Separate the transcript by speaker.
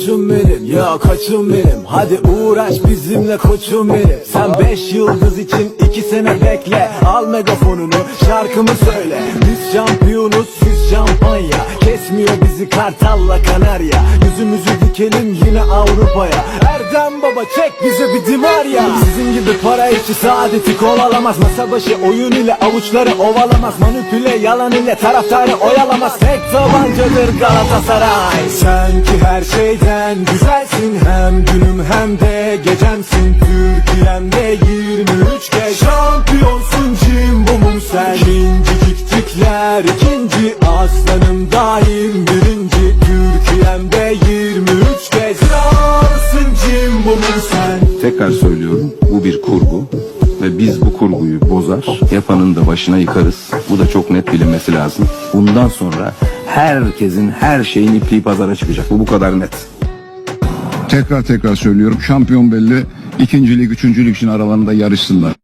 Speaker 1: koçum benim Ya koçum benim. Hadi uğraş bizimle koçum benim. Sen beş yıldız için iki sene bekle. Al megafonunu şarkımı söyle. Biz şampiyonuz siz şampanya. Kesmiyor bizi kartalla kanarya. Yüzümüzü dikelim yine Avrupa'ya. Erdem baba çek bize bir Sizin gibi para işi saadeti kovalamaz. Masa başı oyun ile avuçları ovalamaz. Manipüle yalan ile taraftarı oyalamaz. Tek tabancadır Galatasaray. Sen ki her şeyden güzelsin. Hem günüm hem de gecemsin. Türkiye'mde 23 kez Şampiyonsun cimbomum sen. İkinciktikler ikinci Aslanım daim. Birinci Türkiye'mde 23 kez Kralsın cimbomum
Speaker 2: Tekrar söylüyorum bu bir kurgu ve biz bu kurguyu bozar yapanın da başına yıkarız. Bu da çok net bilinmesi lazım. Bundan sonra herkesin her şeyin ipliği pazara çıkacak. Bu bu kadar net.
Speaker 3: Tekrar tekrar söylüyorum şampiyon belli. İkincilik, üçüncülük için aralarında yarışsınlar.